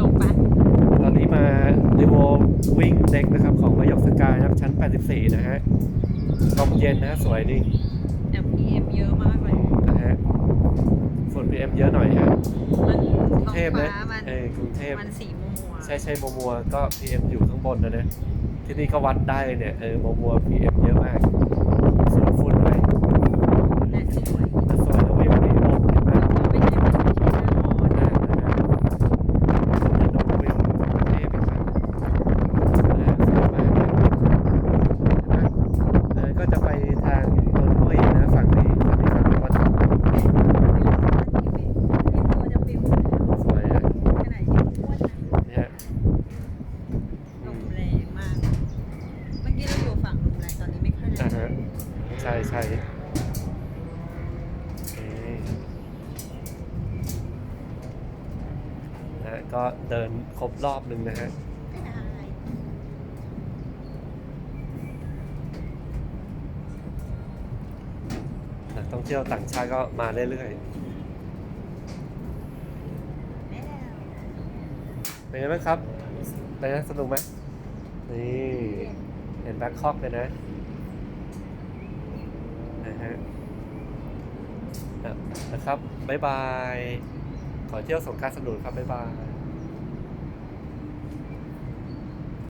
ลงไปตอนนี้มารีโววิ่งเด็กนะครับ ของระยองสกายนะครับ ชั้น 84 นะฮะลมเย็นนะฮะสวยดีแต่พีเอ็มเยอะมากเลยนะฮะฝุ่น PM เยอะหน่อยฮะมันกรุงท้องเทพนะฟ้ามันเออกรุงเทพมันสีมัวมัวใช่ใช่มัวมัวๆก็ PM อยู่ข้างบนนะนะที่นี่ก็วัดได้เลยเนี่ยเออมัวมัวๆ PM เยอะมากสูดฝุ่นไป แต่สวย แต่สวยนะเว้ยวันนี้ลมเห็นไหม ไม่ใช่ไม่ใช่หน้าร้อน นะ นะ นะฮะจะดูวิวกรุงเทพอีกครับนะฮะสวยมากเลยเห็นไหมเออก็จะไปทางนนทบุรีนะฝั่งนี้ฝั่งนี้ฝั่งตะวันออก ที่ตัวจะปิว สวยฮะ ขนาดยิ่งอ้วนนะ เนี่ย ลมแรงมาก เมื่อกี้เราอยู่ฝั่งลมแรงตอนนี้ไม่ค่อยแร อ่าง ฮะใช่ใช่นะก็เดินครบรอบหนึ่งนะฮะไม่ได้นักท่องเที่ยวต่างชาติก็มาเรื่อยๆ เป็นไงบ้างครับ เป็นไงสนุกไหมนี่ เห็นแบ็คคอกเลยนะ นะฮะนะครับ บ๊ายบาย ขอเที่ยวสงการสนุกครับ บ๊ายบาย